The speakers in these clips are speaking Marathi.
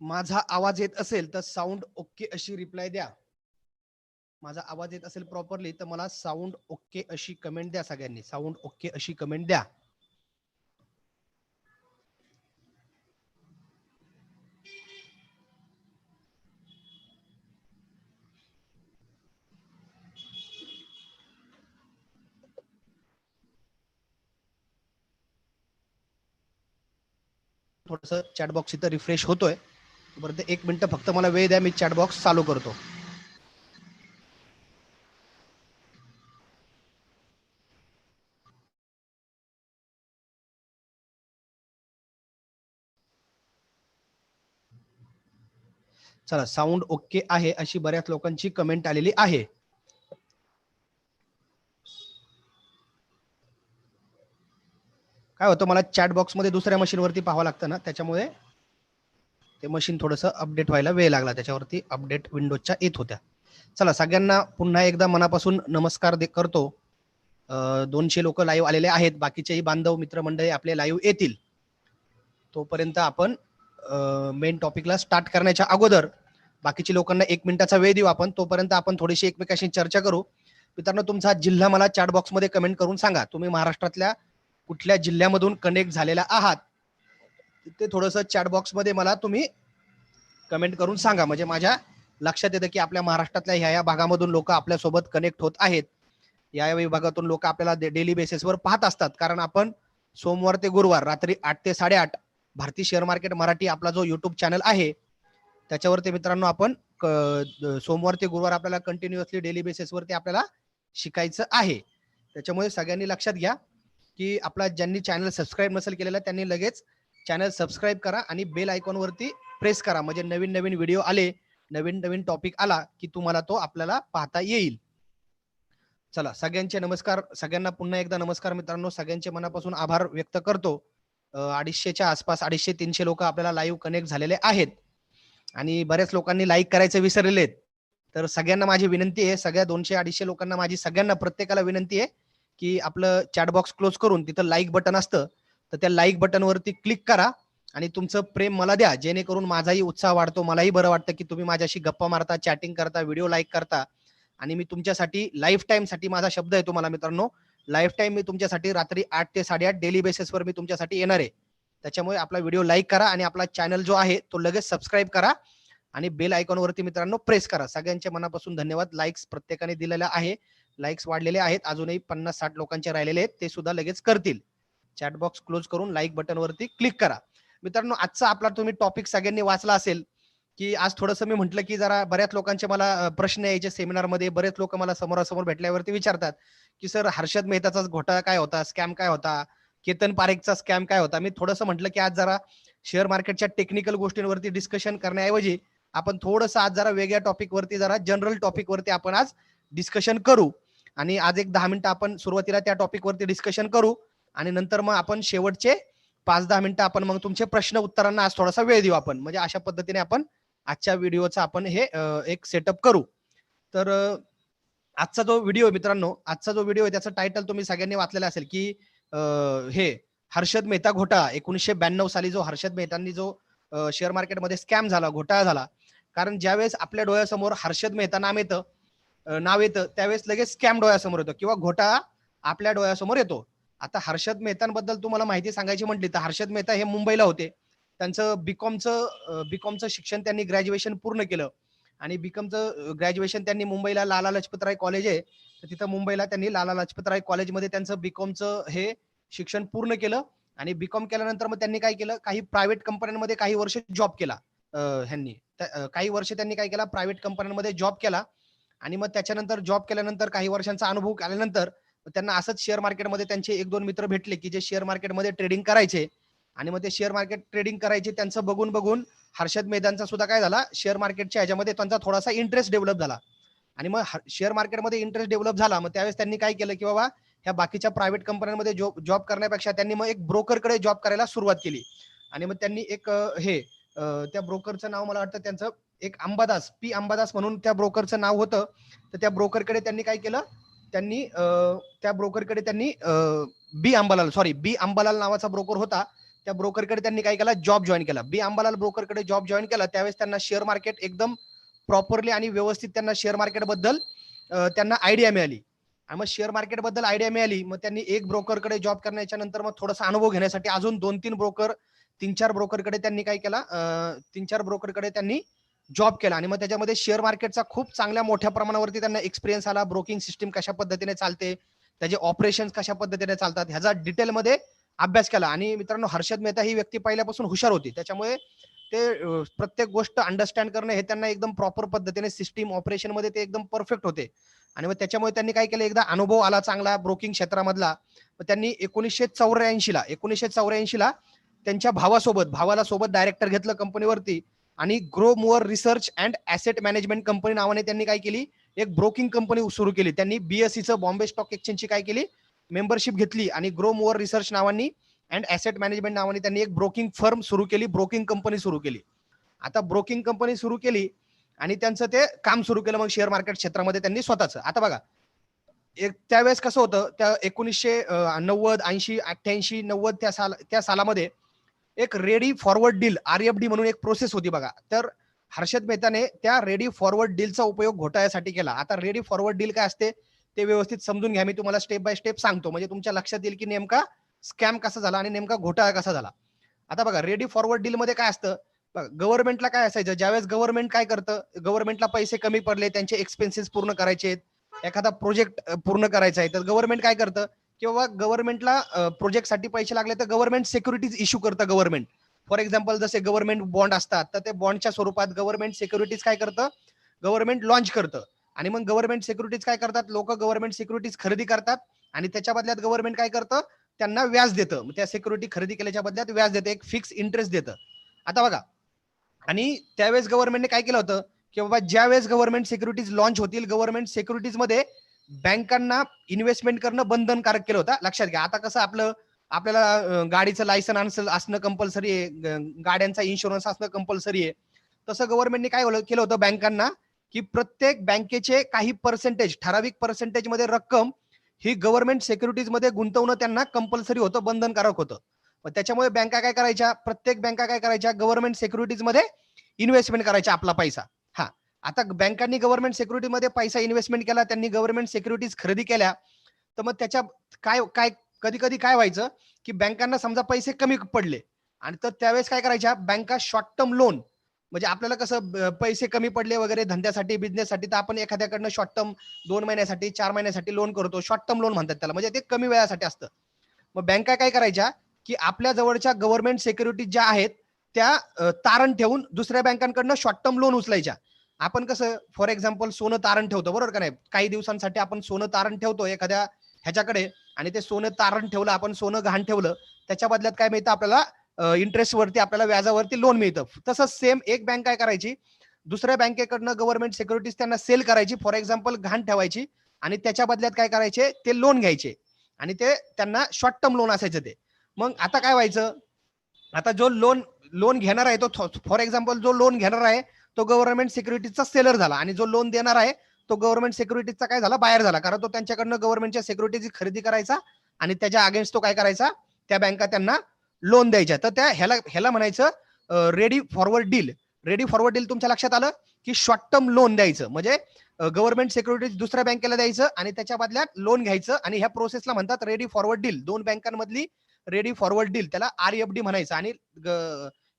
माझा आवाज येत असेल तर साऊंड ओके अशी रिप्लाय द्या. माझा आवाज येत असेल प्रॉपरली तर मला साऊंड ओके अशी कमेंट द्या सगळ्यांनी. साऊंड ओके अशी कमेंट द्या. थोडस चॅट बॉक्स इथं रिफ्रेश होतोय. तोपर्यंत एक मिनिट फक्त मला वेळ द्या मी चॅट बॉक्स चालू करतो. चला साऊंड ओके आहे अशी बऱ्याच लोकांची कमेंट आलेली आहे. काय होतं मला चॅट बॉक्समध्ये दुसऱ्या मशीन वरती पाहावं लागतं ना त्याच्यामुळे ते मशीन थोडंसं अपडेट व्हायला वेळ लागला. त्याच्यावरती अपडेट विंडोजच्या येत होत्या. चला सगळ्यांना पुन्हा एकदा मनापासून नमस्कार दे- करतो. दोनशे लोक लाईव्ह आलेले आहेत. बाकीचेही बांधव मित्रमंडळी आपले लाईव्ह येतील. तोपर्यंत आपण मेन टॉपिकला स्टार्ट करण्याच्या अगोदर बाकीच्या लोकांना एक मिनिटाचा वेळ देऊ आपण. तोपर्यंत आपण थोडीशी एकमेकाशी चर्चा करू. मित्रांनो तुमचा जिल्हा मला चॅट बॉक्समध्ये कमेंट करून सांगा. तुम्ही महाराष्ट्रातल्या कुठल्या जिल्ह्यामधून कनेक्ट झालेला आहात? ते थोडंसं चॅट बॉक्समध्ये मला तुम्ही कमेंट करून सांगा. म्हणजे माझ्या लक्षात येतं की आपल्या महाराष्ट्रातल्या ह्या या भागामधून लोक आपल्यासोबत कनेक्ट होत आहेत. या या विभागातून लोक आपल्याला डेली बेसिसवर पाहत असतात. कारण आपण सोमवार ते गुरुवार रात्री आठ ते साडेआठ भारतीय शेअर मार्केट मराठी आपला जो युट्यूब चॅनल आहे त्याच्यावरती मित्रांनो आपण क- सोमवार ते गुरुवार आपल्याला कंटिन्युअसली डेली बेसिसवरती आपल्याला शिकायचं आहे. त्याच्यामुळे सगळ्यांनी लक्षात घ्या की आपला ज्यांनी चॅनल सबस्क्राईब नसेल केलेला त्यांनी लगेच चॅनल सबस्क्राईब करा आणि बेल आयकॉनवरती प्रेस करा. म्हणजे नवीन नवीन व्हिडिओ आले नवीन नवीन टॉपिक आला की तुम्हाला तो आपल्याला पाहता येईल. चला सगळ्यांचे नमस्कार. सगळ्यांना पुन्हा एकदा नमस्कार मित्रांनो. सगळ्यांचे मनापासून आभार व्यक्त करतो. अडीचशेच्या आसपास अडीचशे तीनशे लोक आपल्याला लाईव्ह कनेक्ट झालेले आहेत. आणि बऱ्याच लोकांनी लाईक करायचे विसरलेले आहेत. तर सगळ्यांना माझी विनंती आहे सगळ्या दोनशे अडीचशे लोकांना माझी सगळ्यांना प्रत्येकाला विनंती आहे की आपलं चॅटबॉक्स क्लोज करून तिथं लाईक बटन असतं. तर त्या लाईक बटनवरती क्लिक करा आणि तुमचं प्रेम मला द्या. जेणेकरून माझाही उत्साह वाढतो मलाही बरं वाटतं की तुम्ही माझ्याशी गप्पा मारता चॅटिंग करता व्हिडिओ लाईक करता. आणि मी तुमच्यासाठी लाईफ टाईमसाठी माझा शब्द आहे तुम्हाला मित्रांनो. लाईफ टाईम मी तुमच्यासाठी रात्री आठ ते साडेआठ डेली बेसिसवर मी तुमच्यासाठी येणार आहे. त्याच्यामुळे आपला व्हिडिओ लाईक करा आणि आपला चॅनल जो आहे तो लगेच सबस्क्राईब करा. आणि बेल आयकॉनवरती मित्रांनो प्रेस करा. सगळ्यांच्या मनापासून धन्यवाद. लाईक्स प्रत्येकाने दिलेला आहे. लाईक्स वाढलेले आहेत. अजूनही पन्नास साठ लोकांचे राहिलेले आहेत. ते सुद्धा लगेच करतील. चॅट बॉक्स क्लोज करून लाईक बटनवरती क्लिक करा. मित्रांनो आजचा आपला तुम्ही टॉपिक सगळ्यांनी वाचला असेल की आज थोडंसं मी म्हटलं की जरा बऱ्याच लोकांचे मला प्रश्न यायचे सेमिनारमध्ये बरेच लोक मला समोरासमोर भेटल्यावरती विचारतात की सर हर्षद मेहताचा घोटाळा काय होता? स्कॅम काय होता? केतन पारेखचा स्कॅम काय होता? मी थोडंसं म्हटलं की आज जरा शेअर मार्केटच्या टेक्निकल गोष्टींवरती डिस्कशन करण्याऐवजी आपण थोडंसं आज जरा वेगळ्या टॉपिकवरती जरा जनरल टॉपिकवरती आपण आज डिस्कशन करू. आणि आज एक दहा मिनिटं आपण सुरुवातीला त्या टॉपिकवरती डिस्कशन करू. आणि नंतर मग आपण शेवटचे पाच दहा मिनिटं आपण मग तुमचे प्रश्न उत्तरांना आज थोडासा वेळ देऊ आपण. म्हणजे अशा पद्धतीने आपण आजच्या व्हिडिओचा आपण हे एक सेटअप करू. तर आजचा जो व्हिडिओ मित्रांनो आजचा जो व्हिडिओ आहे त्याचं टायटल तुम्ही सगळ्यांनी वाचलेला असेल की हे हर्षद मेहता घोटाळा एकोणीसशे ब्याण्णव साली जो हर्षद मेहतांनी जो शेअर मार्केटमध्ये स्कॅम झाला घोटाळा झाला. कारण ज्यावेळेस आपल्या डोळ्यासमोर हर्षद मेहता नाम येतं नाव येतं त्यावेळेस लगेच स्कॅम डोळ्यासमोर येतो किंवा घोटाळा आपल्या डोळ्यासमोर येतो. आता हर्षद मेहतांबद्दल तुम्हाला माहिती सांगायची म्हटली तर हर्षद मेहता हे मुंबईला होते. त्यांचं बीकॉमचं बीकॉमचं शिक्षण त्यांनी ग्रॅज्युएशन पूर्ण केलं. आणि बीकॉमचं ग्रॅज्युएशन त्यांनी मुंबईला लाला लजपतराय कॉलेज आहे. तर तिथं मुंबईला त्यांनी लाला लजपतराय कॉलेजमध्ये त्यांचं बीकॉमचं हे शिक्षण पूर्ण केलं. आणि बीकॉम केल्यानंतर मग त्यांनी काय केलं? काही प्रायव्हेट कंपन्यांमध्ये काही वर्ष जॉब केला ह्यांनी. काही वर्ष त्यांनी काय केला? प्रायव्हेट कंपन्यांमध्ये जॉब केला. आणि मग त्याच्यानंतर जॉब केल्यानंतर काही वर्षांचा अनुभव आल्यानंतर त्यांना असंच शेअर मार्केटमध्ये त्यांचे एक दोन मित्र भेटले की जे शेअर मार्केटमध्ये ट्रेडिंग करायचे आणि मग ते शेअर मार्केट ट्रेडिंग करायचे त्यांचं बघून बघून हर्षद मेदांचा सुद्धा काय झाला? शेअर मार्केटच्या ह्याच्यामध्ये त्यांचा थोडासा इंटरेस्ट डेव्हलप झाला. आणि मग शेअर मार्केटमध्ये इंटरेस्ट डेव्हलप झाला मग त्यावेळेस त्यांनी काय केलं की बाबा ह्या बाकीच्या प्रायव्हेट कंपन्यांमध्ये जॉब जॉब करण्यापेक्षा त्यांनी मग एक ब्रोकरकडे जॉब करायला सुरुवात केली. आणि मग त्यांनी एक हे त्या ब्रोकरचं नाव मला वाटतं त्यांचं एक अंबादास पी अंबादास म्हणून त्या ब्रोकरचं नाव होतं. तर त्या ब्रोकरकडे त्यांनी काय केलं? त्यांनी त्या ब्रोकरकडे त्यांनी B Ambalal sorry B Ambalal नावाचा ब्रोकर होता. त्या ब्रोकरकडे त्यांनी काय केला? जॉब जॉईन केला. बी अंबालाल ब्रोकरकडे जॉब जॉईन केला त्यावेळेस त्यांना शेअर मार्केट एकदम प्रॉपरली आणि व्यवस्थित त्यांना शेअर मार्केटबद्दल त्यांना आयडिया मिळाली. आणि मग शेअर मार्केटबद्दल आयडिया मिळाली मग त्यांनी एक ब्रोकरकडे जॉब करण्याच्या नंतर मग थोडासा अनुभव घेण्यासाठी अजून दोन तीन ब्रोकर तीन चार ब्रोकरकडे त्यांनी काय केला तीन चार ब्रोकरकडे त्यांनी जॉब केला आणि मग त्याच्यामध्ये शेअर मार्केटचा खूप चांगल्या मोठ्या प्रमाणावरती त्यांना एक्सपिरियन्स आला. ब्रोकिंग सिस्टीम कशा पद्धतीने चालते त्याचे ऑपरेशन कशा पद्धतीने चालतात ह्याचा डिटेलमध्ये अभ्यास केला. आणि मित्रांनो हर्षद मेहता ही व्यक्ती पहिल्यापासून हुशार होती. त्याच्यामुळे ते प्रत्येक गोष्ट अंडरस्टँड करणं हे त्यांना एकदम प्रॉपर पद्धतीने सिस्टीम ऑपरेशनमध्ये ते एकदम परफेक्ट होते. आणि मग त्याच्यामुळे त्यांनी काय केलं एकदा अनुभव आला चांगला ब्रोकिंग क्षेत्रामधला. मग त्यांनी एकोणीसशे चौऱ्याऐंशी ला एकोणीसशे चौऱ्याऐंशी ला त्यांच्या भावासोबत भावाला सोबत डायरेक्टर घेतलं कंपनीवरती आणि Grow More research and asset management company नावाने त्यांनी काय केली? एक ब्रोकिंग कंपनी सुरू केली. त्यांनी बीएससीचं बॉम्बे स्टॉक एक्सचेंजची काय केली? मेंबरशिप घेतली आणि ग्रो मुअर रिसर्च नावानी अँड ऍसेट मॅनेजमेंट नावाने त्यांनी एक ब्रोकिंग फर्म सुरू केली ब्रोकिंग कंपनी सुरू केली. आता ब्रोकिंग कंपनी सुरू केली आणि त्यांचं ते काम सुरू केलं मग शेअर मार्केट क्षेत्रामध्ये त्यांनी स्वतःच. आता बघा एक त्यावेळेस कसं होतं? त्या एकोणीसशे नव्वद ऐंशी अठ्ठ्याऐंशी नव्वद त्या साल त्या सालामध्ये एक रेडी फॉरवर्ड डील आरएफडी म्हणून एक प्रोसेस होती बघा. तर हर्षद मेहताने त्या रेडी फॉरवर्ड डीलचा उपयोग घोटाळ्यासाठी केला. आता रेडी फॉरवर्ड डील काय असते? ते व्यवस्थित समजून घ्या. मी तुम्हाला स्टेप बाय स्टेप सांगतो. म्हणजे तुमच्या लक्षात येईल की नेमका स्कॅम कसा झाला आणि नेमका घोटाळा कसा झाला. आता बघा रेडी फॉरवर्ड डील मध्ये काय असतं? गव्हर्नमेंटला काय असायचं? ज्यावेळेस गव्हर्नमेंट काय करतं? गव्हर्नमेंटला पैसे कमी पडले त्यांचे एक्सपेन्सेस पूर्ण करायचे आहेत, एखादा प्रोजेक्ट पूर्ण करायचा आहे. तर गव्हर्नमेंट काय करतं? किंवा गव्हर्नमेंटला प्रोजेक्टसाठी पैसे लागले तर गव्हर्नमेंट सिक्युरिटीज इश्यू करतं गव्हर्नमेंट फॉर एक्झाम्पल जसे गव्हर्नमेंट बॉन्ड असतात तर ते बॉन्डच्या स्वरूपात गव्हर्नमेंट सिक्युरिटीज काय करतं? गव्हर्नमेंट लॉन्च करतं. आणि मग गव्हर्नमेंट सिक्युरिटीज काय करतात? लोक गव्हर्नमेंट सिक्युरिटीज खरेदी करतात आणि त्याच्या बदल्यात गव्हर्नमेंट काय करतं? त्यांना व्याज देतं. त्या सिक्युरिटी खरेदी केल्याच्या बदल्यात व्याज देतं. एक फिक्स इंटरेस्ट देतं. आता बघा. आणि त्यावेळेस गव्हर्नमेंटने काय केलं होतं? की बाबा ज्या वेळेस गव्हर्नमेंट सिक्युरिटीज लॉन्च होतील गव्हर्नमेंट सिक्युरिटीजमध्ये बँकांना इन्व्हेस्टमेंट करणं बंधनकारक केलं होतं. लक्षात घ्या. आता कसं आपलं आपल्याला गाडीचं लायसन असणं कंपल्सरी आहे. गाड्यांचा इन्शुरन्स असणं कंपल्सरी आहे. तसं गव्हर्नमेंटने काय केलं होतं बँकांना? की प्रत्येक बँकेचे काही पर्सेंटेज ठराविक पर्सेंटेजमध्ये रक्कम ही गव्हर्नमेंट सिक्युरिटीजमध्ये गुंतवणं त्यांना कंपल्सरी होतं बंधनकारक होतं. मग त्याच्यामुळे बँका काय करायच्या? प्रत्येक बँका काय करायच्या? गव्हर्नमेंट सिक्युरिटीजमध्ये इन्व्हेस्टमेंट करायचा आपला पैसा. आता बँकांनी गव्हर्नमेंट सिक्युरिटीमध्ये पैसा इन्व्हेस्टमेंट केला त्यांनी गव्हर्नमेंट सिक्युरिटीज खरेदी केल्या तर मग त्याच्या काय काय कधी कधी काय व्हायचं की बँकांना समजा पैसे कमी पडले आणि तर त्यावेळेस काय करायच्या? बँका शॉर्ट टर्म लोन म्हणजे आपल्याला कसं पैसे कमी पडले वगैरे धंद्यासाठी बिझनेससाठी तर आपण एखाद्याकडनं शॉर्ट टर्म दोन महिन्यासाठी चार महिन्यासाठी लोन करतो. शॉर्ट टर्म लोन म्हणतात त्याला. म्हणजे ते कमी वेळासाठी असतं. मग बँका काय करायच्या की आपल्या जवळच्या गव्हर्नमेंट सिक्युरिटीज ज्या आहेत त्या तारण ठेवून दुसऱ्या बँकांकडनं शॉर्ट टर्म लोन उचलायच्या. आपण कसं फॉर एक्झाम्पल सोनं तारण ठेवतो बरोबर का नाही? काही दिवसांसाठी आपण सोनं तारण ठेवतो एखाद्या ह्याच्याकडे आणि ते सोनं तारण ठेवलं आपण सोनं गहाण ठेवलं त्याच्या बदल्यात काय मिळतं आपल्याला? इंटरेस्ट वरती आपल्याला व्याजावरती लोन मिळतं. तसंच सेम एक बँक काय करायची? दुसऱ्या बँकेकडनं गव्हर्नमेंट सिक्युरिटीज त्यांना सेल करायची फॉर एक्झाम्पल घाण ठेवायची आणि त्याच्या बदल्यात काय करायचे? ते लोन घ्यायचे आणि ते त्यांना शॉर्ट टर्म लोन असायचं ते. मग आता काय व्हायचं? आता जो लोन लोन घेणार आहे तो फॉर एक्झाम्पल जो लोन घेणार आहे तो गव्हर्नमेंट सिक्युरिटीजचा सेलर झाला. आणि जो लोन देणार आहे तो गव्हर्नमेंट सिक्युरिटीजचा काय झाला? बाहेर झाला. कारण तो त्यांच्याकडनं गव्हर्नमेंटच्या सिक्युरिटीज खरेदी करायचा आणि त्याच्या अगेन्स्ट तो काय करायचा? त्या बँका त्यांना लोन द्यायच्या तर त्या ह्याला ह्याला म्हणायचं ready forward deal ready forward deal तुमच्या लक्षात आलं? की शॉर्ट टर्म लोन द्यायचं. म्हणजे गव्हर्नमेंट सिक्युरिटीज दुसऱ्या बँकेला द्यायचं आणि त्याच्या बदल्यात लोन घ्यायचं आणि ह्या प्रोसेसला म्हणतात रेडी फॉरवर्ड डील दोन बँकांमधली रेडी फॉरवर्ड डील त्याला आर एफ डी म्हणायचं. आणि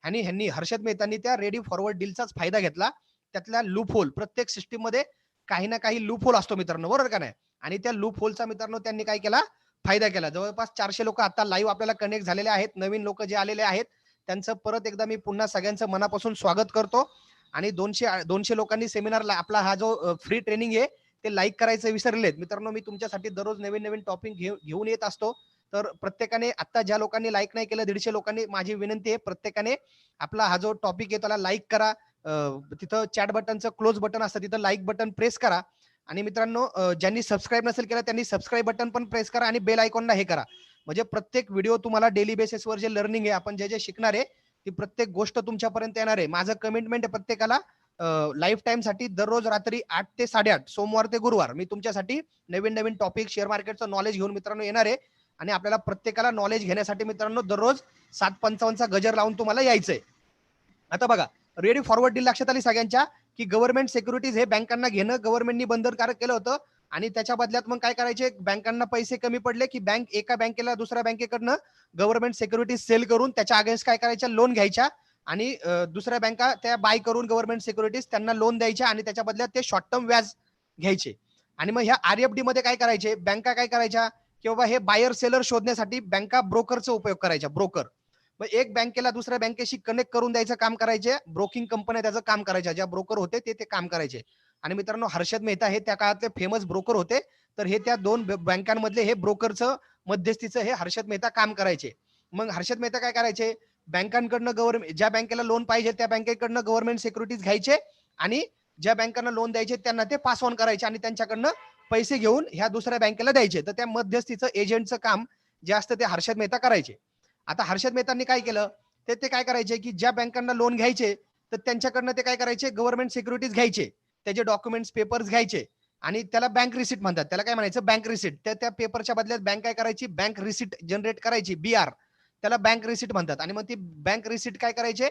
आणि ह्यांनी ह्यांनी हर्षद मेहतांनी त्या रेडी फॉरवर्ड डीलचाच फायदा घेतला. त्यातल्या लूप होल प्रत्येक सिस्टीममध्ये काही ना काही लूप होल असतो मित्रांनो बरोबर का नाही? आणि त्या लूप होलचा मित्रांनो त्यांनी काय केला? फायदा केला. जवळपास चारशे लोक आता लाईव्ह आपल्याला कनेक्ट झालेले आहेत. नवीन लोक जे आलेले आहेत त्यांचं परत एकदा मी पुन्हा सगळ्यांचं मनापासून स्वागत करतो. आणि दोनशे दोनशे लोकांनी सेमिनार आपला हा जो फ्री ट्रेनिंग आहे ते लाईक करायचं विसरलेत. मित्रांनो मी तुमच्यासाठी दररोज नवीन नवीन टॉपिक घेऊन येत असतो. तर प्रत्येकाने आता ज्या लोकांनी लाईक नाही केलं दीडशे लोकांनी माझी विनंती आहे प्रत्येकाने आपला हा जो टॉपिक आहे त्याला लाईक करा. तिथं चॅट बटनचं क्लोज बटन असतं तिथं लाईक बटन प्रेस करा. आणि मित्रांनो ज्यांनी सबस्क्राईब नसेल केलं त्यांनी सबस्क्राईब बटन पण प्रेस करा आणि बेल आयकॉनला हे करा. म्हणजे प्रत्येक व्हिडिओ तुम्हाला डेली बेसिसवर जे लर्निंग आहे आपण जे जे शिकणार आहे ती प्रत्येक गोष्ट तुमच्यापर्यंत येणार आहे. माझं कमिटमेंट आहे प्रत्येकाला लाईफ टाइमसाठी दररोज रात्री आठ ते साडेआठ सोमवार ते गुरुवार मी तुमच्यासाठी नवीन नवीन टॉपिक शेअर मार्केटचं नॉलेज घेऊन मित्रांनो येणार आहे. आणि आपल्याला प्रत्येकाला नॉलेज घेण्यासाठी मित्रांनो दररोज सात पंचावन्नचा गजर लावून तुम्हाला यायचंय. आता बघा रेडी फॉरवर्ड डील लक्षात आली सगळ्यांच्या? की गव्हर्नमेंट सिक्युरिटीज हे बँकांना घेणं गव्हर्नमेंटनी बंधनकारक केलं होतं. आणि त्याच्या बदल्यात मग काय करायचे? बँकांना पैसे कमी पडले की बँक एका बँकेला दुसऱ्या बँकेकडनं गव्हर्नमेंट सिक्युरिटीज सेल करून त्याच्या अगेन्स्ट काय करायच्या? लोन घ्यायच्या. आणि दुसऱ्या बँका त्या बाय करून गव्हर्नमेंट सिक्युरिटीज त्यांना लोन द्यायच्या आणि त्याच्या बदल्यात ते शॉर्ट टर्म व्याज घ्यायचे. आणि मग ह्या आरएफडी मध्ये काय करायचे? बँका काय करायच्या? किंवा हे बायर सेलर शोधण्यासाठी बँका ब्रोकरचा उपयोग करायच्या ब्रोकर मग एक बँकेला दुसऱ्या बँकेशी कनेक्ट करून द्यायचं काम करायचे. ब्रोकिंग कंपन्या त्याचं काम करायच्या. ज्या ब्रोकर होते ते ते काम करायचे. आणि मित्रांनो हर्षद मेहता हे त्या काळातले फेमस ब्रोकर होते. तर हे त्या दोन बँकांमधले हे ब्रोकरचं मध्यस्थीचं हे हर्षद मेहता काम करायचे. मग हर्षद मेहता काय करायचे? बँकांकडनं गव्हर्नमेंट ज्या बँकेला लोन पाहिजे त्या बँकेकडनं गव्हर्नमेंट सिक्युरिटीज घ्यायचे. आणि ज्या बँकांना लोन द्यायचे त्यांना ते पास ऑन करायचे आणि त्यांच्याकडनं पैसे घेऊन ह्या दुसऱ्या बँकेला द्यायचे. तर त्या मध्यस्थीचं एजंटचं काम जे असतं ते हर्षद मेहता करायचे. आता हर्षद मेहतांनी काय केलं? ते ते काय करायचे की ज्या बँकांना लोन घ्यायचे तर त्यांच्याकडनं ते काय करायचे? गव्हर्नमेंट सिक्युरिटीज घ्यायचे. त्याचे डॉक्युमेंट्स पेपर्स घ्यायचे. आणि त्याला बँक रिसिट म्हणतात. त्याला काय म्हणायचं? बँक रिसिट त्या त्या पेपरच्या बदल्यात बँक काय करायची? बँक रिसिट जनरेट करायची. बी आर त्याला बँक रिसिट म्हणतात. आणि मग ती बँक रिसिट काय करायचे?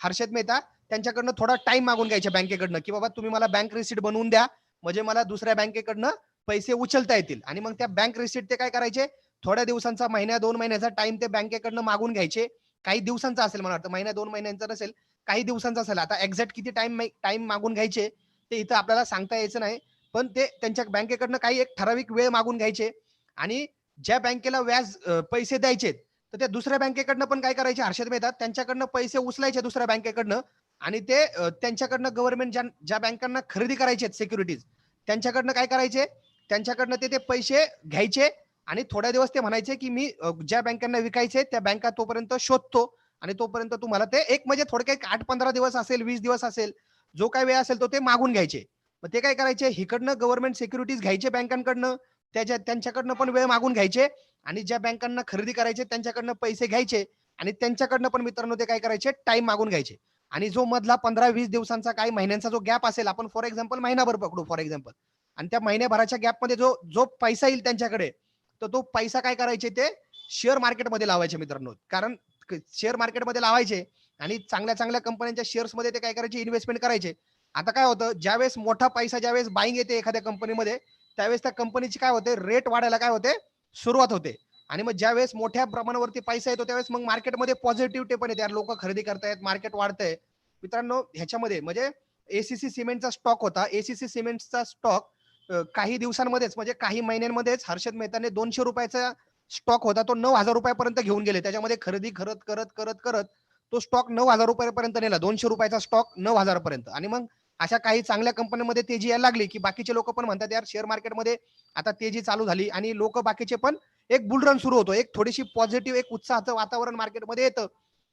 हर्षद मेहता त्यांच्याकडनं थोडा टाइम मागून घ्यायच्या बँकेकडनं की बाबा तुम्ही मला बँक रिसिट बनवून द्या. म्हणजे मला दुसऱ्या बँकेकडनं पैसे उचलता येतील. आणि मग त्या बँक रिसिट ते काय करायचे? थोड्या दिवसांचा महिन्या दोन महिन्याचा टाइम ते बँकेकडनं मागून घ्यायचे. काही दिवसांचा असेल मला वाटतं. महिन्या दोन महिन्यांचा नसेल काही दिवसांचा असेल. आता एक्झॅक्ट किती टाइम टाइम मागून घ्यायचे ते इथं आपल्याला सांगता यायचं नाही. पण ते त्यांच्या बँकेकडनं काही एक ठराविक वेळ मागून घ्यायचे. आणि ज्या बँकेला व्याज पैसे द्यायचे तर त्या दुसऱ्या बँकेकडनं पण काय करायचे? हर्षद मेहता त्यांच्याकडनं पैसे उचलायचे दुसऱ्या बँकेकडनं. आणि ते त्यांच्याकडनं गव्हर्नमेंट ज्या ज्या बँकांना खरेदी करायचे आहेत सिक्युरिटीज त्यांच्याकडनं काय करायचे? त्यांच्याकडनं ते ते पैसे घ्यायचे आणि थोड्या दिवस ते म्हणायचे की मी ज्या बँकांना विकायचे त्या बँका तोपर्यंत शोधतो आणि तोपर्यंत तुम्हाला ते एक म्हणजे थोडक्यात आठ पंधरा दिवस असेल वीस दिवस असेल जो काय वेळ असेल तो ते मागून घ्यायचे. मग ते काय करायचे? हिकडनं गव्हर्नमेंट सिक्युरिटीज घ्यायचे बँकांकडनं त्याच्या त्यांच्याकडनं पण वेळ मागून घ्यायचे आणि ज्या बँकांना खरेदी करायचे त्यांच्याकडनं पैसे घ्यायचे आणि त्यांच्याकडनं पण मित्रांनो ते काय करायचे? टाइम मागून घ्यायचे. आणि जो मधला पंधरा वीस दिवसांचा काही महिन्यांचा जो गॅप असेल आपण फॉर एक्झाम्पल महिनाभर पकडू फॉर एक्झाम्पल आणि त्या महिन्याभराच्या गॅपमध्ये जो जो पैसा येईल त्यांच्याकडे तर तो पैसा काय करायचे ते शेअर मार्केटमध्ये लावायचे मित्रांनो. कारण शेअर मार्केटमध्ये लावायचे आणि चांगल्या चांगल्या कंपन्यांच्या शेअर्समध्ये ते काय करायचे इन्व्हेस्टमेंट करायचे. आता काय होतं ज्यावेळेस मोठा पैसा ज्यावेळेस बाईंग येते एखाद्या कंपनीमध्ये त्यावेळेस त्या कंपनीची काय होते रेट वाढायला काय होते सुरुवात होते. आणि मग ज्यावेळेस मोठ्या प्रमाणावरती पैसा येतो त्यावेळेस मग मार्केटमध्ये पॉझिटिव्हिटी पण येते लोक खरेदी करतायत मार्केट वाढतंय. मित्रांनो ह्याच्यामध्ये म्हणजे एसीसी सिमेंटचा स्टॉक होता. एसीसी सिमेंटचा स्टॉक काही दिवसांमध्येच म्हणजे काही महिन्यांमध्येच हर्षद मेहताने दोनशे रुपयाचा स्टॉक होता. तो नऊ हजार रुपयापर्यंत घेऊन गेले. त्याच्यामध्ये खरेदी करत करत करत करत तो स्टॉक नऊ हजार रुपयापर्यंत नेला. दोनशे रुपयाचा स्टॉक नऊ हजारपर्यंत. आणि मग अशा काही चांगल्या कंपन्यांमध्ये तेजी यायला लागली की बाकीचे लोक पण म्हणतात यार शेअर मार्केटमध्ये आता तेजी चालू झाली. आणि लोक बाकीचे पण एक बुलरन सुरू होतो. एक थोडीशी पॉझिटिव्ह एक उत्साहाचं वातावरण मार्केटमध्ये येतं.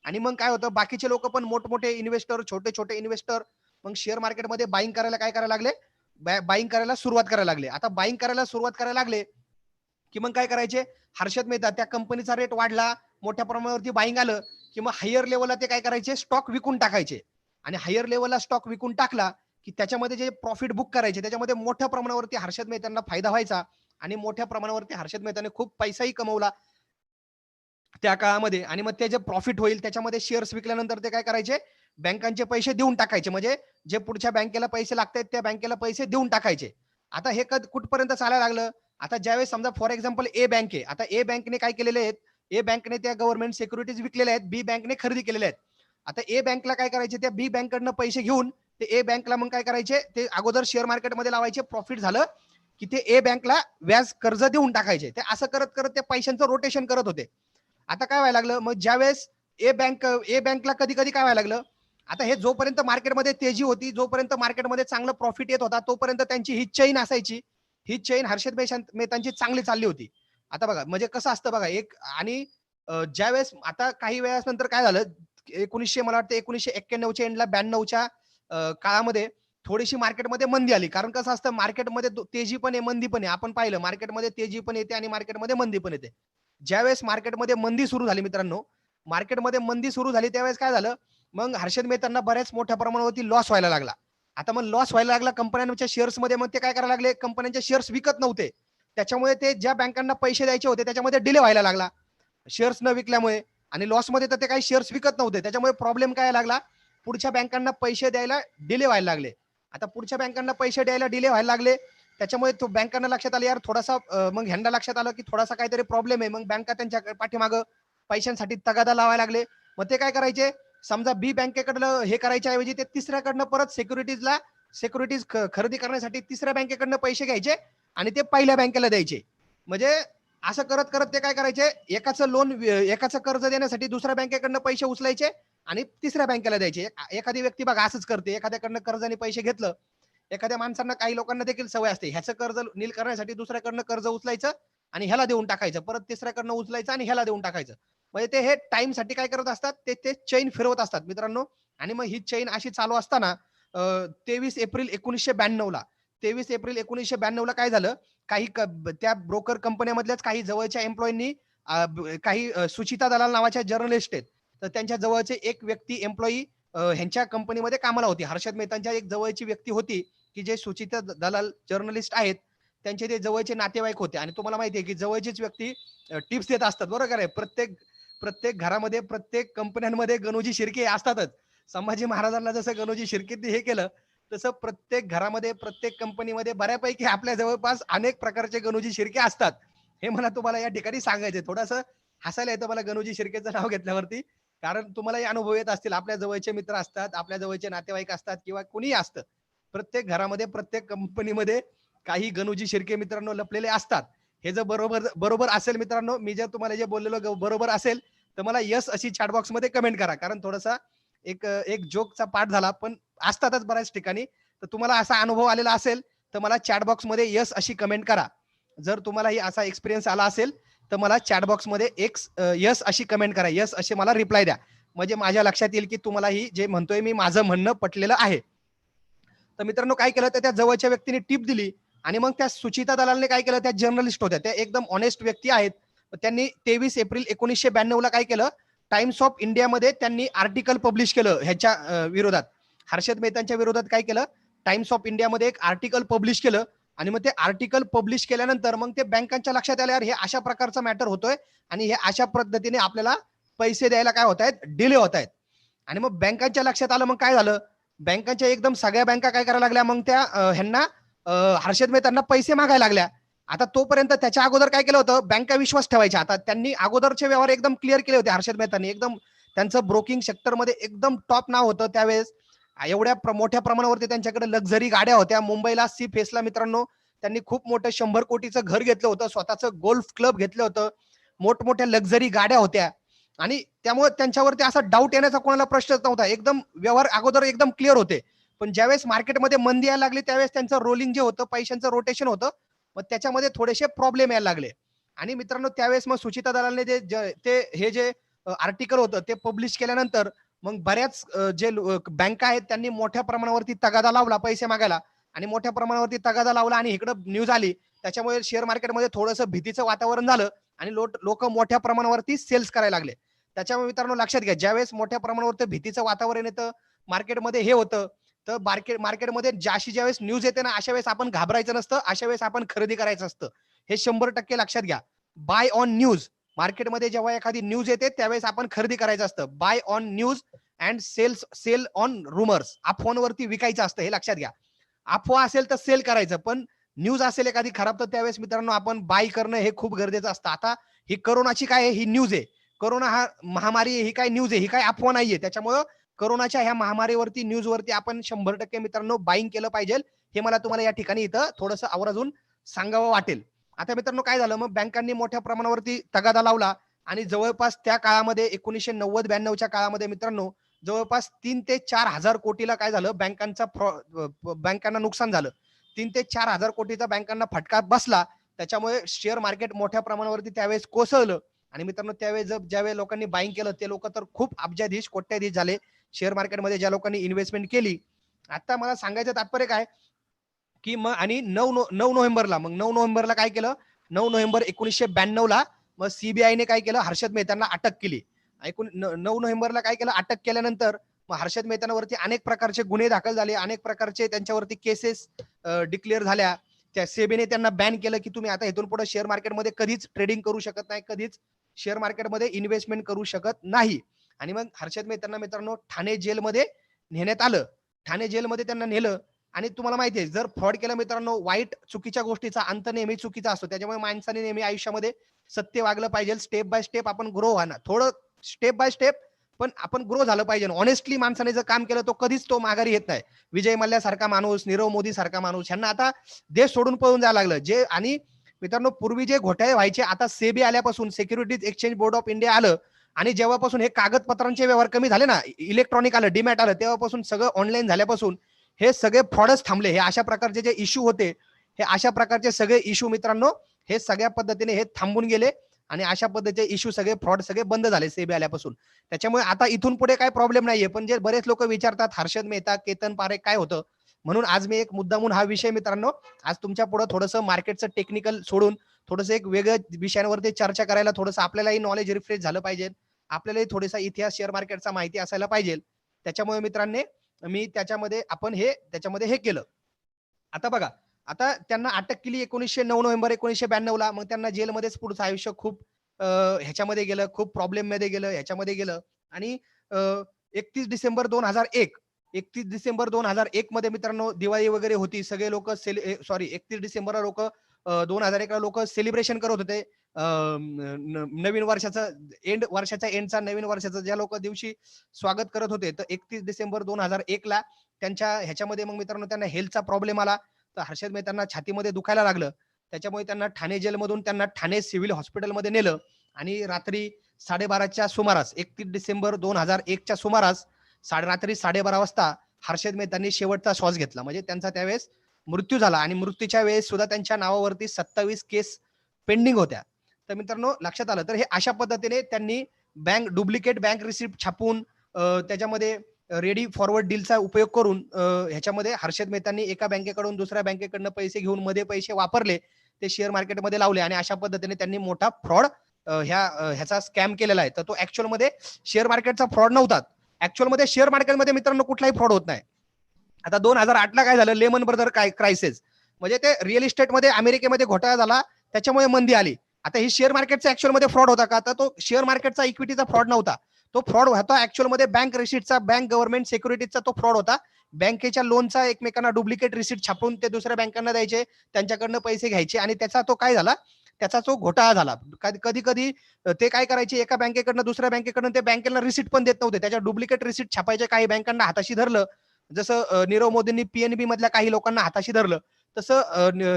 आणि मग काय होतं? बाकीचे लोक पण मोठमोठे इन्व्हेस्टर छोटे छोटे इन्व्हेस्टर मग शेअर मार्केटमध्ये बाईंग करायला काय करायला लागले? बाईंग करायला सुरुवात करायला लागले. आता बाईंग करायला सुरुवात करायला लागले की मग काय करायचे? हर्षद मेहता त्या कंपनीचा रेट वाढला मोठ्या प्रमाणावरती बाईंग आलं की मग हायर लेवलला ते काय करायचे? स्टॉक विकून टाकायचे. आणि हायर लेवलला स्टॉक विकून टाकला की त्याच्यामध्ये जे प्रॉफिट बुक करायचे त्याच्यामध्ये मोठ्या प्रमाणावरती हर्षद मेहतांना फायदा व्हायचा. आणि मोठ्या प्रमाणावरती हर्षद मेहताने खूप पैसाही कमवला त्या काळामध्ये. आणि मग ते जे प्रॉफिट होईल त्याच्यामध्ये शेअर्स विकल्यानंतर ते काय करायचे? बँकांचे पैसे देऊन टाकायचे. म्हणजे जे पुढच्या बँकेला पैसे लागतात त्या बँकेला पैसे देऊन टाकायचे. आता हे कद कुठपर्यंत चालायला लागलं? आता ज्यावेळेस समजा फॉर एक्झाम्पल ए बँक आहे. आता ए बँकने काय केलेले आहेत? ए बँकने त्या गव्हर्नमेंट सिक्युरिटीज विकलेल्या आहेत. बी बँकने खरेदी केलेल्या आहेत. आता ए बँकला काय करायचे? त्या बी बँककडनं पैसे घेऊन ते ए बँकला मग काय करायचे? ते अगोदर शेअर मार्केटमध्ये लावायचे. प्रॉफिट झालं. की ते ए बँकला व्याज कर्ज देऊन टाकायचे. ते असं करत करत ते पैशांचं रोटेशन करत होते. आता काय व्हायला लागलं? मग ज्यावेळेस ए बँक ए बँकला कधी कधी काय व्हायला लागलं? आता हे जोपर्यंत मार्केटमध्ये तेजी होती जोपर्यंत मार्केटमध्ये चांगलं प्रॉफिट येत होता तोपर्यंत त्यांची ही चैन असायची. ही चैन हर्षद मेहतांची चांगली चालली होती. आता बघा म्हणजे कसं असतं बघा एक आणि ज्यावेळेस आता काही वेळा नंतर काय झालं? एकोणीसशे मला वाटतं एकोणीसशे एक्क्याण्णवच्या एंडला ब्याण्णवच्या काळामध्ये थोडीशी मार्केटमध्ये मंदी आली. कारण कसं असतं मार्केटमध्ये तेजी पण आहे मंदी पण आहे. आपण पाहिलं मार्केटमध्ये तेजी पण येते आणि मार्केटमध्ये मंदी पण येते. ज्यावेळेस मार्केटमध्ये मंदी सुरू झाली मित्रांनो मार्केटमध्ये मंदी सुरू झाली त्यावेळेस काय झालं? मग हर्षद मेहतांना बऱ्याच मोठ्या प्रमाणावरती लॉस व्हायला लागला. आता मग लॉस व्हायला लागला कंपन्यांच्या शेअर्समध्ये मग ते काय करायला लागले? कंपन्यांचे शेअर्स विकत नव्हते. त्याच्यामुळे ते ज्या बँकांना पैसे द्यायचे होते त्याच्यामध्ये डिले व्हायला लागला. शेअर्स न विकल्यामुळे आणि लॉसमध्ये तर ते काही शेअर्स विकत नव्हते. त्याच्यामुळे प्रॉब्लेम काय लागला? पुढच्या बँकांना पैसे द्यायला डिले व्हायला लागले. आता पुढच्या बँकांना पैसे द्यायला डिले व्हायला लागले. त्याच्यामुळे तो बँकांना लक्षात आलं यार थोडासा मग ह्यांना लक्षात आलं की थोडासा काहीतरी प्रॉब्लेम आहे. मग बँका त्यांच्या पाठीमागं पैशांसाठी तगादा लावायला लागले. मग ते काय करायचे? समजा बी बँकेकडलं हे करायच्या ऐवजी ते तिसऱ्याकडनं परत सिक्युरिटीजला सिक्युरिटीज खरेदी करण्यासाठी तिसऱ्या बँकेकडनं पैसे घ्यायचे आणि ते पहिल्या बँकेला द्यायचे. म्हणजे असं करत करत ते काय करायचे? एकाचं लोन एकाचं कर्ज देण्यासाठी दुसऱ्या बँकेकडनं पैसे उचलायचे. आणि तिसऱ्या बँकेला द्यायचे. एखादी व्यक्ती बघा असंच करते. एखाद्याकडनं कर्जाने पैसे घेतलं एखाद्या माणसांना काही लोकांना देखील सवय असते. ह्याचं कर्ज नील करण्यासाठी दुसऱ्याकडनं कर्ज उचलायचं आणि ह्याला देऊन टाकायचं. परत तिसऱ्याकडनं उचलायचं आणि ह्याला देऊन टाकायचं. म्हणजे ते हे टाइमसाठी काय करत असतात? ते ते चैन फिरवत असतात मित्रांनो. आणि मग ही चैन अशी चालू असताना तेवीस एप्रिल एकोणीसशे ब्याण्णव ला तेवीस एप्रिल एकोणीसशे ब्याण्णव ला काय झालं? काही त्या ब्रोकर कंपन्यामधल्याच काही जवळच्या एम्प्लॉईंनी काही सुचिता दलाल नावाच्या जर्नलिस्ट आहेत. तर त्यांच्या जवळचे एक व्यक्ती एम्प्लॉई ह्यांच्या कंपनीमध्ये कामाला होती. हर्षद मेहतांच्या एक जवळची व्यक्ती होती की जे सुचिता दलाल जर्नलिस्ट आहेत. त्यांचे ते जवळचे नातेवाईक होते. आणि तुम्हाला माहिती आहे की जवळचीच व्यक्ती टिप्स देत असतात. बरोबर आहे? प्रत्येक प्रत्येक घरामध्ये प्रत्येक कंपन्यांमध्ये गणोजी शिर्के असतातच. संभाजी महाराजांना जसं गणोजी शिर्केंनी हे केलं तसं प्रत्येक घरामध्ये प्रत्येक कंपनीमध्ये बऱ्यापैकी आपल्या जवळपास अनेक प्रकारचे गणोजी शिर्के असतात. हे मला तुम्हाला या ठिकाणी सांगायचे थोडस हसायला येतं मला गणोजी शिर्केचं नाव घेतल्यावरती. कारण तुम्हालाही अनुभव येत असतील. आपल्या जवळचे मित्र असतात आपल्या जवळचे नातेवाईक असतात किंवा कुणीही असतं. प्रत्येक घरामध्ये प्रत्येक कंपनीमध्ये काही गणूजी शिर्के मित्रांनो लपलेले असतात. हे जर बरोबर बरोबर असेल मित्रांनो मी जर तुम्हाला जे बोललेलो ग- बरोबर असेल तर मला यस अशी चॅटबॉक्समध्ये कमेंट करा. कारण थोडासा एक एक जोकचा पाठ झाला पण असतातच बऱ्याच ठिकाणी. तर तुम्हाला असा अनुभव आलेला असेल तर मला चॅटबॉक्समध्ये यस अशी कमेंट करा. जर तुम्हालाही असा एक्सपिरियन्स आला असेल तर मला चॅटबॉक्समध्ये एक यस अशी कमेंट करा. यस असे मला रिप्लाय द्या. म्हणजे माझ्या लक्षात येईल की तुम्हालाही जे म्हणतोय मी माझं म्हणणं पटलेलं आहे. तर मित्रांनो काय केलं तर त्या जवळच्या व्यक्तीने टिप दिली आणि मग त्या सुचिता दलालने काय केलं? त्या जर्नलिस्ट होत्या. त्या एकदम ऑनेस्ट व्यक्ती आहेत. त्यांनी तेवीस एप्रिल एकोणीसशे ब्याण्णवला काय केलं? टाइम्स ऑफ इंडियामध्ये त्यांनी आर्टिकल पब्लिश केलं ह्याच्या विरोधात. हर्षद मेहतांच्या विरोधात काय केलं? टाइम्स ऑफ इंडियामध्ये एक आर्टिकल पब्लिश केलं. आणि मग ते आर्टिकल पब्लिश केल्यानंतर मग ते बँकांच्या लक्षात आलं यार हे अशा प्रकारचा मॅटर होतोय आणि हे अशा पद्धतीने आपल्याला पैसे द्यायला काय होत आहेत डिले होत आहेत आणि मग बँकांच्या लक्षात आलं मग काय झालं? बँकांच्या एकदम सगळ्या बँका काय करायला लागल्या? मग त्या ह्यांना हर्षद मेहतांना पैसे मागायला लागल्या. आता तोपर्यंत त्याच्या अगोदर काय केलं होतं? बँका विश्वास ठेवायच्या. आता त्यांनी अगोदरचे व्यवहार एकदम क्लिअर केले होते हर्षद मेहतांनी. एकदम त्यांचं ब्रोकिंग सेक्टरमध्ये एकदम टॉप नाव होतं त्यावेळेस. एवढ्या प्र- मोठ्या प्रमाणावरती त्यांच्याकडे लक्झरी गाड्या होत्या. मुंबईला सी फेसला मित्रांनो त्यांनी खूप मोठं शंभर कोटीचं घर घेतलं होतं. स्वतःचं गोल्फ क्लब घेतलं होतं. मोठमोठ्या लक्झरी गाड्या होत्या. आणि त्यामुळे त्यांच्यावरती असा डाऊट येण्याचा कोणाला प्रश्नच नव्हता. एकदम व्यवहार अगोदर एकदम क्लिअर होते. पण ज्यावेळेस मार्केटमध्ये मंदी यायला लागली त्यावेळेस त्यांचं रोलिंग जे होतं पैशांचं रोटेशन होतं मग त्याच्यामध्ये थोडेसे प्रॉब्लेम यायला लागले. आणि मित्रांनो त्यावेळेस मग सुचिता दलालने जे ज- ते हे जे आर्टिकल होतं ते पब्लिश केल्यानंतर मग बऱ्याच जे बँका आहेत त्यांनी मोठ्या प्रमाणावरती तगादा लावला पैसे मागायला. आणि मोठ्या प्रमाणावरती तगादा लावला आणि इकडं न्यूज आली. त्याच्यामुळे शेअर मार्केटमध्ये थोडंसं भीतीचं वातावरण झालं आणि लोक मोठ्या प्रमाणावरती सेल्स करायला लागले. त्याच्यामुळे मित्रांनो लक्षात घ्या ज्यावेळेस मोठ्या प्रमाणावरती भीतीचं वातावरण येतं मार्केटमध्ये हे होतं तर मार्केट मार्केटमध्ये ज्याशी ज्यावेळेस न्यूज येते ना अशा वेळेस आपण घाबरायचं नसतं अशा वेळेस आपण खरेदी करायचं असतं. हे शंभर टक्के लक्षात घ्या. बाय ऑन न्यूज मार्केटमध्ये जेव्हा एखादी न्यूज येते त्यावेळेस आपण खरेदी करायचं असतं. Buy on news and sales sell on rumours फोनवरती विकायचं असतं हे लक्षात घ्या. अफवा असेल तर सेल करायचं पण न्यूज असेल एखादी खराब तर त्यावेळेस मित्रांनो आपण बाय करणं हे खूप गरजेचं असतं. आता ही करोनाची काय आहे? ही न्यूज आहे. करोना हा महामारी ही काय न्यूज आहे? ही काय अफवा नाहीये. त्याच्यामुळं करोनाच्या ह्या महामारीवरती न्यूजवरती आपण शंभर टक्के मित्रांनो बाईंग केलं पाहिजे. हे मला तुम्हाला या ठिकाणी इथं थोडंसं आवर्जून सांगावं वाटेल. आता मित्रांनो काय झालं? मग बँकांनी मोठ्या प्रमाणावरती तगादा लावला. आणि जवळपास त्या काळामध्ये एकोणीसशे नव्वद ब्याण्णवच्या काळामध्ये मित्रांनो जवळपास तीन ते चार हजार कोटीला काय झालं? बँकांचा फ्रॉ- बँकांना नुकसान झालं. तीन ते चार हजार कोटीचा बँकांना फटका बसला. त्याच्यामुळे शेअर मार्केट मोठ्या प्रमाणावरती त्यावेळेस कोसळलं. आणि मित्रांनो त्यावेळेस जर ज्यावेळेस लोकांनी बाईंग केलं ते लोक तर खूप अब्जाधीश कोट्याधीश झाले. शेअर मार्केटमध्ये ज्या लोकांनी इन्व्हेस्टमेंट केली. आता मला सांगायचं तात्पर्य काय? की मग आणि नऊ नो- नऊ नोव्हेंबरला मग नऊ नोव्हेंबरला काय केलं? नऊ नोव्हेंबर एकोणीसशे ब्याण्णव ला मग सीबीआयने काय केलं? हर्षद मेहतांना अटक केली. ऐकून न- नऊ नोव्हेंबरला काय केलं? अटक केल्यानंतर मग हर्षद मेहतानावरती अनेक प्रकारचे गुन्हे दाखल झाले. अनेक प्रकारचे त्यांच्यावरती केसेस डिक्लेअर झाल्या. त्या सेबीने त्यांना बॅन केलं की तुम्ही आता इथून पुढे शेअर मार्केटमध्ये कधीच ट्रेडिंग करू शकत नाही. कधीच शेअर मार्केटमध्ये इन्व्हेस्टमेंट करू शकत नाही. आणि मग हर्षद मेहतांना मित्रांनो ठाणे जेलमध्ये नेण्यात आलं. ठाणे जेलमध्ये त्यांना नेलं. आणि तुम्हाला माहिती आहे जर फ्रॉड केला मित्रांनो वाईट चुकीच्या गोष्टीचा अंत नेहमी चुकीचा असतो. त्याच्यामुळे माणसाने नेहमी आयुष्यामध्ये सत्य वागलं पाहिजे. स्टेप बाय स्टेप आपण ग्रो व्हा ना थोडं स्टेप बाय स्टेप पण आपण ग्रो झालं पाहिजे. ऑनेस्टली माणसाने जर काम केलं तो कधीच तो माघारी येत नाही. विजय मल्ल्यासारखा माणूस नीरव मोदी सारखा माणूस ह्यांना आता देश सोडून पळून जायला लागलं. जे आणि मित्रांनो पूर्वी जे घोटाळे व्हायचे आता सेबी आल्यापासून securities exchange board of India आलं. आणि जेव्हापासून हे कागदपत्रांचे व्यवहार कमी झाले ना इलेक्ट्रॉनिक आलं डीमॅट आलं तेव्हापासून सगळं ऑनलाईन झाल्यापासून हे सगळे फ्रॉडच थांबले. हे अशा प्रकारचे जे इश्यू होते हे अशा प्रकारचे सगळे इश्यू मित्रांनो हे सगळ्या पद्धतीने हे थांबून गेले. आणि अशा पद्धतीचे इश्यू सगळे फ्रॉड सगळे बंद झाले सेबी आल्यापासून. त्याच्यामुळे आता इथून पुढे काय प्रॉब्लेम नाहीये. पण जे बरेच लोक विचारतात हर्षद मेहता केतन पारे काय होतं? म्हणून आज मी एक मुद्दामून हा विषय मित्रांनो आज तुमच्यापुढे थोडंसं मार्केटचं टेक्निकल सोडून थोडंसं एक वेगळ्या विषयांवरती चर्चा करायला थोडंसं आपल्यालाही नॉलेज रिफ्रेश झालं पाहिजे. आपल्यालाही थोडासा इतिहास शेअर मार्केटचा माहिती असायला पाहिजे. त्याच्यामुळे मित्रांनी मी त्याच्यामध्ये आपण हे त्याच्यामध्ये हे केलं. आता बघा आता त्यांना अटक केली एकोणीसशे नऊ नोव्हेंबर एकोणीसशे ब्याण्णव ला मग त्यांना जेलमध्येच पुढचं आयुष्य खूप ह्याच्यामध्ये गेलं खूप प्रॉब्लेममध्ये गेलं ह्याच्यामध्ये गेलं. आणि एकतीस डिसेंबर दोन हजार एक एकतीस डिसेंबर दोन हजार एक मध्ये मित्रांनो दिवाळी वगैरे होती. सगळे लोक सॉरी एकतीस डिसेंबरला लोक दोन हजार एकला लोक सेलिब्रेशन करत होते. न- नवीन वर्षाचं एंड वर्षाच्या एंडचा नवीन वर्षाचा ज्या लोक दिवशी स्वागत करत होते तर एकतीस डिसेंबर दोन हजार एक ला त्यांच्या ह्याच्यामध्ये मग मित्रांनो त्यांना हेल्थचा प्रॉब्लेम आला. तर हर्षद मेहतांना छातीमध्ये दुखायला लागलं. त्याच्यामुळे त्यांना ठाणे जेलमधून त्यांना ठाणे सिव्हिल हॉस्पिटलमध्ये नेलं आणि रात्री साडेबाराच्या सुमारास एकतीस डिसेंबर दोन हजार एकच्या सुमारास साडे रात्री साडेबारा वाजता हर्षद मेहतांनी शेवटचा श्वास घेतला. म्हणजे त्यांचा त्यावेळेस मृत्यू झाला आणि मृत्यूच्या वेळेस सुद्धा त्यांच्या नावावरती सत्तावीस केस पेंडिंग होत्या. तर मित्रांनो लक्षात आलं. तर हे अशा पद्धतीने त्यांनी बँक डुप्लिकेट बँक रिसिप्ट छापून त्याच्यामध्ये रेडी फॉरवर्ड डीलचा उपयोग करून ह्याच्यामध्ये हर्षद मेहतांनी एका बँकेकडून दुसऱ्या बँकेकडनं पैसे घेऊन मध्ये पैसे वापरले ते शेअर मार्केटमध्ये लावले आणि अशा पद्धतीने त्यांनी मोठा फ्रॉड ह्या ह्याचा स्कॅम केलेला आहे. तर तो ऍक्च्युअलमध्ये शेअर मार्केटचा फ्रॉड नव्हता. ऍक्च्युअलमध्ये शेअर मार्केटमध्ये मित्रांनो कुठलाही फ्रॉड होत नाही. आता दोन हजार आठला काय झालं? लेमन ब्रदर काय क्रायसिस म्हणजे ते रिअल इस्टेटमध्ये अमेरिकेमध्ये घोटाळा झाला त्याच्यामुळे मंदी आली. आता ही शेअर मार्केटचा ऍक्च्युअलमध्ये फ्रॉड होता का? तर तो शेअर मार्केटचा इक्विटीचा फ्रॉड नव्हता. तो फ्रॉड होता ऍक्च्युअलमध्ये बँक रिसिटचा बँक गव्हर्नमेंट सिक्युरिटीजचा तो फ्रॉड होता. बँकेच्या लोनचा एकमेकांना डुप्लिकेट रिसिट छापून ते दुसऱ्या बँकांना द्यायचे त्यांच्याकडनं पैसे घ्यायचे आणि त्याचा तो काय झाला? त्याचा तो घोटाळा झाला. कधी कधी ते काय करायचे? एका बँकेकडनं दुसऱ्या बँकेकडनं ते बँकेला रिसिट पण देत नव्हते. त्याच्या डुप्लिकेट रिसिट छापायचे काही बँकांना हाताशी धरलं. जसं नीरव मोदींनी पीएनबी मधल्या काही लोकांना हाताशी धरलं. तसं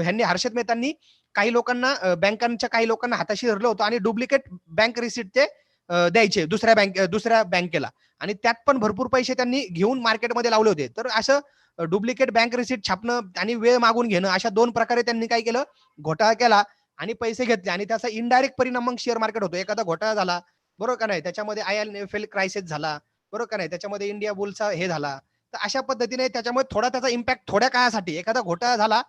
ह्यांनी हर्षद मेहतांनी काही लोकांना बँकांच्या काही लोकांना हाताशी धरलं होतं आणि डुप्लिकेट बँक रिसिट ते द्यायचे दुसऱ्या बँक दुसऱ्या बँकेला. आणि त्यात पण भरपूर पैसे त्यांनी घेऊन मार्केटमध्ये लावले होते. तर असं डुप्लिकेट बँक रिसिट छापणं आणि वेळ मागून घेणं अशा दोन प्रकारे त्यांनी काय केलं? घोटाळा केला आणि पैसे घेतले. आणि त्याचा इनडायरेक्ट परिणाम मग शेअर मार्केट होतो. एखादा घोटाळा झाला बरोबर का नाही? त्याच्यामध्ये I L F L crisis झाला बरोबर का नाही? त्याच्यामध्ये इंडिया बुलचा हे झाला. तर अशा पद्धतीने त्याच्यामुळे थोडा त्याचा इम्पॅक्ट थोड्या काळासाठी एखादा घोटाळा झाला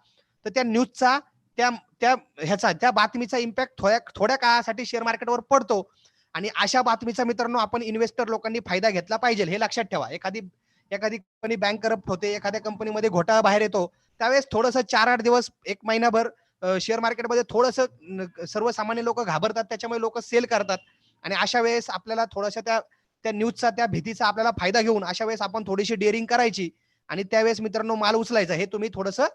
तर त्या न्यूजचा त्या त्या ह्याचा त्या बातमीचा इम्पॅक्ट थोड्या थोड्या काळासाठी शेअर मार्केटवर पडतो. आणि अशा बातमीचा मित्रांनो आपण इन्व्हेस्टर लोकांनी फायदा घेतला पाहिजे हे लक्षात ठेवा. एखादी एखादी कंपनी बँक करप्ट होते एखाद्या कंपनीमध्ये घोटाळा बाहेर येतो त्यावेळेस थोडंसं चार आठ दिवस एक महिनाभर शेअर मार्केटमध्ये थोडंसं सर्वसामान्य लोक घाबरतात त्याच्यामुळे लोक सेल करतात. आणि अशा वेळेस आपल्याला थोडासा त्या त्या न्यूजचा त्या भीतीचा आपल्याला फायदा घेऊन अशा वेळेस आपण थोडीशी डेअरिंग करायची आणि त्यावेळेस मित्रांनो माल उचलायचा हे तुम्ही थोडंसं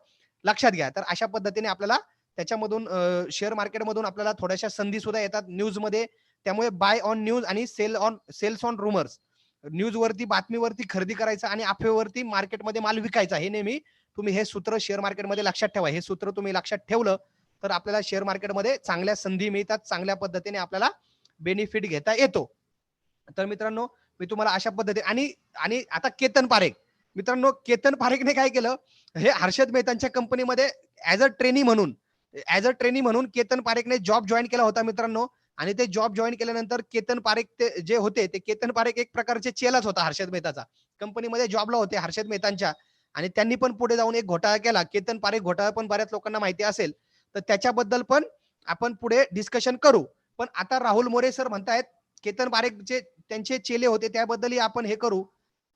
लक्षात घ्या. तर अशा पद्धतीने आपल्याला त्याच्यामधून शेअर मार्केटमधून आपल्याला थोड्याशा संधी सुद्धा येतात. न्यूजमध्ये त्यामुळे बाय ऑन न्यूज आणि sell on sales on rumours news वरती बातमीवरती खरेदी करायचं आणि अफवेवरती मार्केटमध्ये माल विकायचा. हे नेहमी तुम्ही हे सूत्र शेअर मार्केटमध्ये लक्षात ठेवा. हे सूत्र तुम्ही लक्षात ठेवलं तर आपल्याला शेअर मार्केटमध्ये चांगल्या संधी मिळतात चांगल्या पद्धतीने आपल्याला बेनिफिट घेता येतो. तर मित्रांनो मी तुम्हाला अशा पद्धतीने आणि आणि आता केतन पारेख. मित्रांनो केतन पारेखने काय केलं? हे हर्षद मेहतांच्या कंपनीमध्ये ऍज अ ट्रेनी म्हणून ऍज अ ट्रेनी म्हणून केतन पारेखने जॉब जॉईन केला होता मित्रांनो. आणि ते जॉब जॉईन केल्यानंतर केतन पारेख ते जे होते ते केतन पारेख एक प्रकारचे चेलाच होता हर्षद मेहताचा. कंपनीमध्ये जॉबला होते हर्षद मेहतांच्या. आणि त्यांनी पण पुढे जाऊन एक घोटाळा केला. केतन पारेख घोटाळा पण बऱ्याच लोकांना माहिती असेल. तर त्याच्याबद्दल पण आपण पुढे डिस्कशन करू. पण आता राहुल मोरे सर म्हणतायत केतन पारेख जे त्यांचे चेले होते त्याबद्दलही आपण हे करू.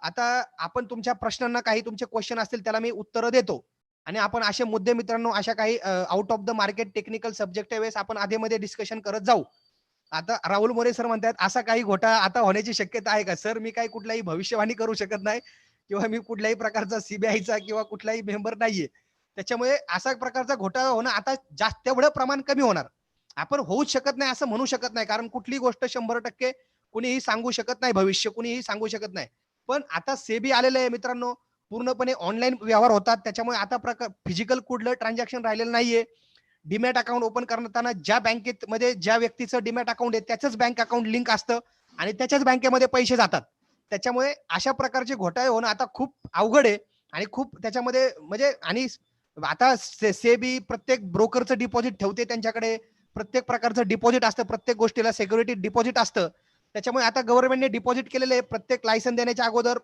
आता आपण तुमच्या प्रश्नांना काही तुमचे क्वेश्चन असतील त्याला मी उत्तरं देतो. आणि आपण असे मुद्दे मित्रांनो अशा काही out of the market technical subject वेळेस आपण आधीमध्ये डिस्कशन करत जाऊ. आता राहुल मोरे सर म्हणतात असा काही घोटाळा आता होण्याची शक्यता आहे का? सर मी काही कुठलाही भविष्यवाणी करू शकत नाही किंवा मी कुठल्याही प्रकारचा सीबीआयचा किंवा कुठलाही मेंबर नाहीये. त्याच्यामुळे असा प्रकारचा घोटाळा होणं आता जास्त तेवढं प्रमाण कमी होणार. आपण होऊच शकत नाही असं म्हणू शकत नाही कारण कुठली गोष्ट शंभर टक्के कुणीही सांगू शकत नाही भविष्य कुणीही सांगू शकत नाही. पण आता सेबी आलेलं आहे मित्रांनो पूर्णपणे ऑनलाईन व्यवहार होतात त्याच्यामुळे आता प्रकार फिजिकल कुठलं ट्रान्झॅक्शन राहिलेलं नाहीये. डीमॅट अकाउंट ओपन करताना ज्या बँकेत मध्ये ज्या व्यक्तीचं डीमॅट अकाउंट आहे त्याचंच बँक अकाउंट लिंक असतं आणि त्याच्याच बँकेमध्ये पैसे जातात. त्याच्यामुळे अशा प्रकारचे घोटाळे होणं आता खूप अवघड आहे आणि खूप त्याच्यामध्ये म्हणजे आणि आता से- सेबी प्रत्येक ब्रोकरचं डिपॉझिट ठेवते त्यांच्याकडे प्रत्येक प्रकारचं डिपॉझिट असतं प्रत्येक गोष्टीला सिक्युरिटी डिपॉझिट असतं. त्याच्यामुळे आता गव्हर्नमेंटने डिपॉझिट केलेले आहे प्रत्येक लायसन देण्याच्या अगोदर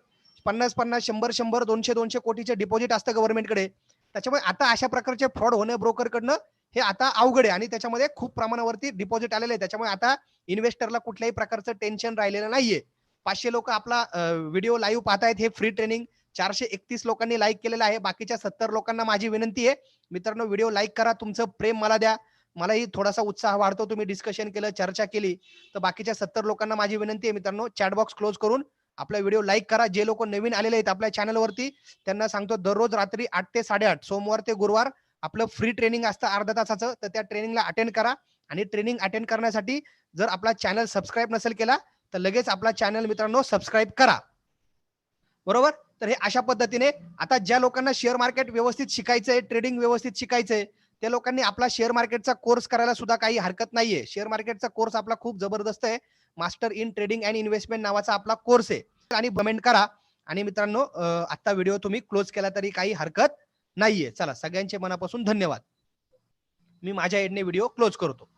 पन्नास पन्नास शंभर शंभर दोनशे दोनशे कोटीचे डिपॉझिट असतं गव्हर्नमेंटकडे. त्याच्यामुळे आता अशा प्रकारचे फ्रॉड होणे ब्रोकरकडनं हे आता अवघड आहे आणि त्याच्यामध्ये खूप प्रमाणावरती डिपॉझिट आलेले आहे त्याच्यामुळे आता इन्व्हेस्टरला कुठल्याही प्रकारचं टेन्शन राहिलेलं नाहीये. पाचशे लोक आपला व्हिडिओ लाईव्ह पाहतायत. हे फ्री ट्रेनिंग चारशे एकतीस लोकांनी लाईक केलेलं आहे. बाकीच्या सत्तर लोकांना माझी विनंती आहे. मित्रांनो व्हिडिओ लाईक करा. तुमचं प्रेम मला द्या. मलाही थोडासा उत्साह वाढतो. तुम्ही डिस्कशन केलं चर्चा केली तर बाकीच्या सत्तर लोकांना माझी विनंती आहे मित्रांनो चॅटबॉक्स क्लोज करून आपला व्हिडिओ लाईक करा. जे लोक नवीन आलेले आहेत आपल्या चॅनलवरती त्यांना सांगतो दररोज रात्री आठ ते साडेआठ सोमवार ते गुरुवार आपलं फ्री ट्रेनिंग असतं अर्धा तासाचं तर त्या ट्रेनिंगला अटेंड करा. आणि ट्रेनिंग अटेंड करण्यासाठी जर आपला चॅनल सबस्क्राईब नसेल केला तर लगेच आपला चॅनल मित्रांनो सबस्क्राईब करा. बरोबर? तर हे अशा पद्धतीने आता ज्या लोकांना शेअर मार्केट व्यवस्थित शिकायचंय ट्रेडिंग व्यवस्थित शिकायचंय त्या लोकांनी आपला शेअर मार्केटचा कोर्स करायला सुद्धा काही हरकत नाहीये. शेअर मार्केटचा कोर्स आपला खूप जबरदस्त आहे. Master in trading and investment नावाचा आपला कोर्स आहे. आणि कमेंट करा. आणि मित्रांनो आता व्हिडिओ तुम्ही क्लोज केला तरी काही हरकत नाहीये. चला सगळ्यांचे मनापासून धन्यवाद. मी माझ्या एडने व्हिडिओ क्लोज करतो.